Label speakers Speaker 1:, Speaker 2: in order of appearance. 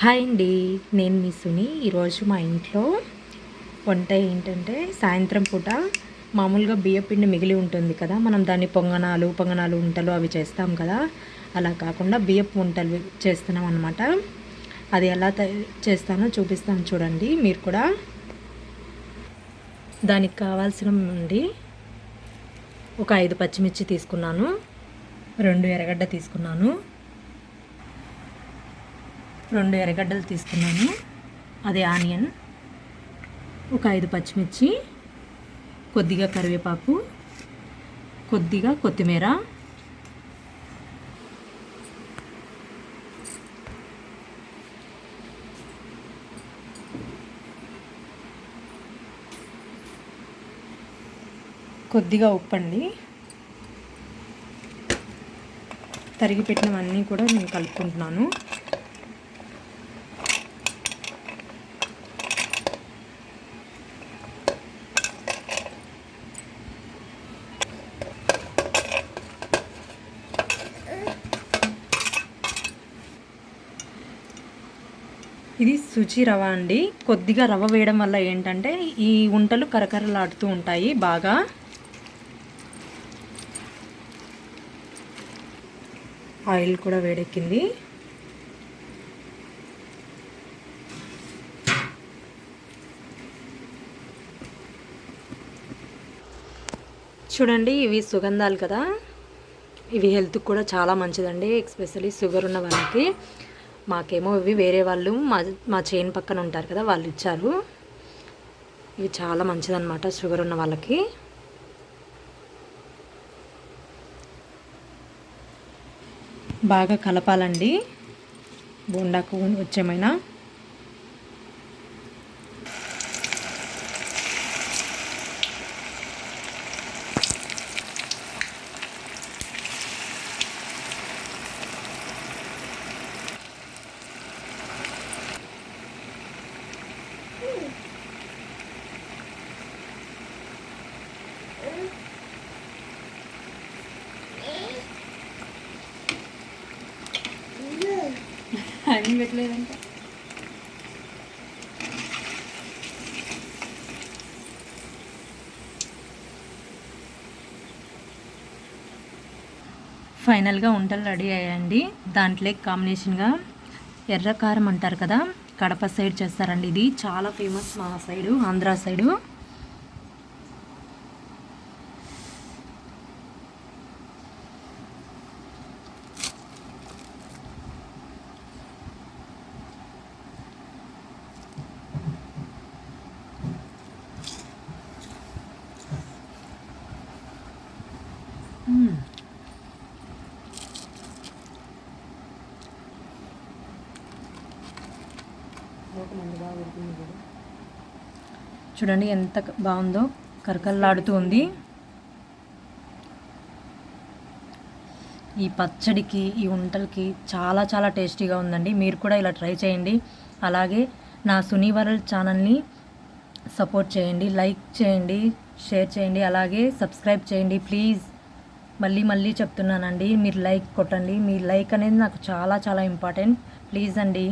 Speaker 1: Hi అండి. నేను మీ సుని. ఈరోజు మా ఇంట్లో వంట ఏంటంటే సాయంత్రం పూట మామూలుగా బియ్యపిండి మిగిలి ఉంటుంది కదా మనం దాన్ని పొంగనాలు పొంగనాలు వంటలు అవి చేస్తాం కదా. అలా కాకుండా బియ్యపు వంటలు చేస్తున్నాం అనమాట అది ఎలా చేస్తానో చూపిస్తాను చూడండి. మీరు కూడా దానికి కావాల్సిన నుండి ఒక ఐదు పచ్చిమిర్చి తీసుకున్నాను. రెండు ఎర్రగడ్డ తీసుకున్నాను. రెండు ఎర్రగడ్డలు తీసుకున్నాను. అదే ఆనియన్ ఒక ఐదు పచ్చిమిర్చి కొద్దిగా కరివేపాకు కొద్దిగా కొత్తిమీర కొద్దిగా ఉప్పండి. తరిగి పెట్టినవన్నీ కూడా నేను కలుపుకుంటున్నాను. ఇది సుచి రవ అండి. కొద్దిగా రవ వేయడం వల్ల ఏంటంటే ఈ ఉంటలు కరకరలాడుతూ ఉంటాయి బాగా. ఆయిల్ కూడా వేడెక్కింది. చూడండి ఇవి సుగంధాలు కదా. ఇవి హెల్త్కి కూడా చాలా మంచిదండి ఎస్పెషలీ షుగర్ ఉన్న వాళ్ళకి. మాకేమో ఇవి వేరే వాళ్ళు మా మా చైన్ పక్కన ఉంటారు కదా వాళ్ళు ఇచ్చారు. ఇవి చాలా మంచిదన్నమాట షుగర్ ఉన్న వాళ్ళకి. బాగా కలపాలండి. బోండాకు వచ్చేమైనా. టైమింగ్ పెట్టలేదంట. ఫైనల్గా వంటలు రెడీ అయ్యాయండి. దాంట్లో కాంబినేషన్గా ఎర్ర కారం అంటారు కదా కడప సైడ్ చేస్తారండి ఇది. చాలా ఫేమస్ మా సైడు ఆంధ్ర సైడు. Hmm. చూడండి ఎంత బాగుందో కరకల్లాడుతూ ఉంది. ఈ పచ్చడికి ఈ వంటలకి చాలా చాలా టేస్టీగా ఉందండి. మీరు కూడా ఇలా ట్రై చేయండి. అలాగే నా సునీ వరల్డ్ ఛానల్ని సపోర్ట్ చేయండి. లైక్ చేయండి షేర్ చేయండి అలాగే సబ్స్క్రైబ్ చేయండి ప్లీజ్. మళ్ళీ మళ్ళీ చెప్తున్నానండి. మీరు లైక్ కొట్టండి. మీ లైక్ అనేది నాకు చాలా చాలా ఇంపార్టెంట్. ప్లీజ్ అండి.